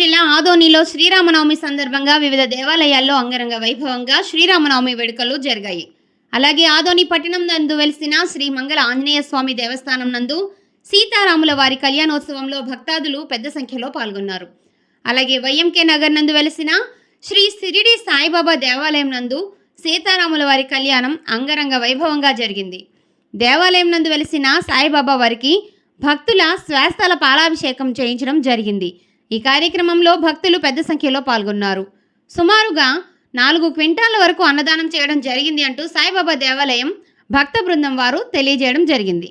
జిల్లా ఆదోనిలో శ్రీరామనవమి సందర్భంగా వివిధ దేవాలయాల్లో అంగరంగ వైభవంగా శ్రీరామనవమి వేడుకలు జరిగాయి. అలాగే ఆదోని పట్టణం నందు వెలిసిన శ్రీ మంగళ ఆంజనేయ స్వామి దేవస్థానం నందు సీతారాముల వారి కళ్యాణోత్సవంలో భక్తాదులు పెద్ద సంఖ్యలో పాల్గొన్నారు. అలాగే వైఎంకే నగర్ నందు వెలిసిన శ్రీ సిరిడి సాయిబాబా దేవాలయం నందు సీతారాముల వారి కళ్యాణం అంగరంగ వైభవంగా జరిగింది. దేవాలయం నందు వెలిసిన సాయిబాబా వారికి భక్తుల శ్వాసల పాలాభిషేకం చేయించడం జరిగింది. ఈ కార్యక్రమంలో భక్తులు పెద్ద సంఖ్యలో పాల్గొన్నారు. సుమారుగా నాలుగు క్వింటాల వరకు అన్నదానం చేయడం జరిగింది అంటూ సాయిబాబా దేవాలయం భక్త బృందం వారు తెలియజేయడం జరిగింది.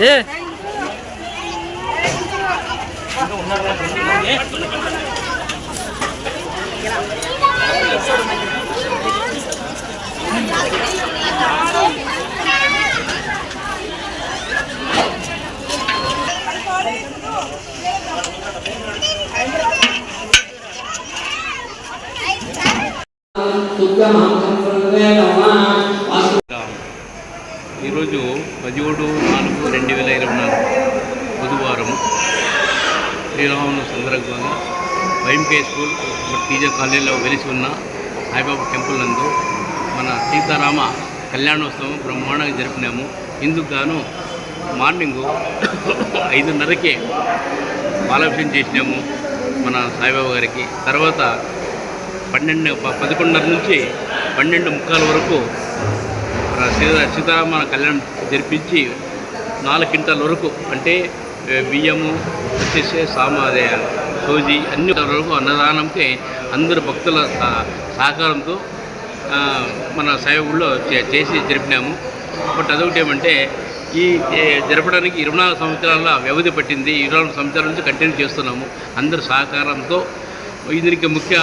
예. ఈరోజు పదిహేడు నాలుగు రెండు వేల ఇరవై నాలుగు బుధవారం శ్రీరామును సందర్భంగా వైఎంకే స్కూల్ టీచర్ కాలేజీలో వెలిసి ఉన్న సాయిబాబా టెంపుల్ నందు మన సీతారామ కళ్యాణోత్సవం బ్రహ్మాండంగా జరిపినాము ఇందుకు గాను మార్నింగ్ ఐదున్నరకే బాలాభిషేకం చేసినాము మన సాయిబాబా గారికి. తర్వాత పన్నెండు పదకొండున్నర నుంచి పన్నెండు ముక్కాల వరకు మన సీతారామ కళ్యాణం జరిపించి నాలుగు క్వింటాల వరకు అంటే బియ్యము వచ్చేసే సామాదే సోజీ అన్ని వరకు అన్నదానంకి అందరు భక్తుల సహకారంతో మన సాయిగుడిలో చే- చేసి జరిపినాము. బట్ అదొకటి ఏమంటే ఈ జరపడానికి ఇరవై నాలుగు సంవత్సరాల వ్యవధి పట్టింది. ఇరవై నాలుగు సంవత్సరాల నుంచి కంటిన్యూ చేస్తున్నాము. అందరి సహకారంతో. దీనికి ముఖ్య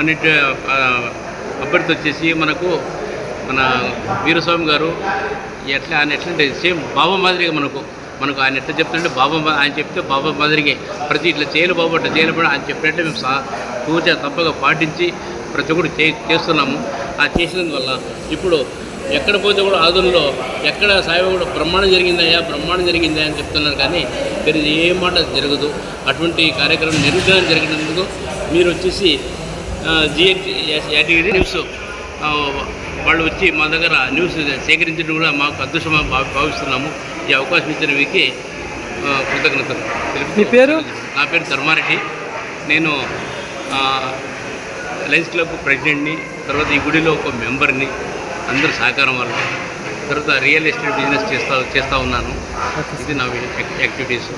అన్నిటి అభ్యర్థి వచ్చేసి మనకు మన వీరస్వామి గారు ఎట్లా ఆయన ఎట్లంటే సేమ్ బాబా మాదిరిగా మనకు మనకు ఆయన ఎట్లా చెప్తుంటే బాబా ఆయన చెప్తే బాబా మాదిరిగే. ప్రతి ఇట్లా చేయలు బాబు అట్లా చేయలు బాబు ఆయన చెప్పినట్టే మేము సా పూజ తప్పగా పాటించి ప్రతి ఒక్కరు చే చేస్తున్నాము. ఆ చేసినందువల్ల ఇప్పుడు ఎక్కడ పోతే కూడా ఆదుల్లో ఎక్కడ సాయిబాబా కూడా బ్రహ్మాండం జరిగిందయ్యా బ్రహ్మాండం జరిగిందా అని చెప్తున్నారు కానీ మీరు ఏ మాట జరగదు. అటువంటి కార్యక్రమం నిరుగ్రహం జరిగినందుకు మీరు వచ్చేసి జిఎన్టీ యాటిగిరి న్యూస్ వాళ్ళు వచ్చి మా దగ్గర న్యూస్ సేకరించడం కూడా మాకు అదృష్టంగా భావి- భావిస్తున్నాము. ఈ అవకాశం ఇచ్చిన వీరికి కృతజ్ఞతలు. మీ పేరు? నా పేరు ధర్మారెడ్డి. నేను ఆ, లయన్స్ క్లబ్ ప్రెసిడెంట్ని తర్వాత ఈ గుడిలో ఒక మెంబర్ని అందరి సహకారం వల్ల తర్వాత రియల్ ఎస్టేట్ బిజినెస్ చేస్తా చేస్తూ ఉన్నాను. ఇది నా యాక్టివిటీస్.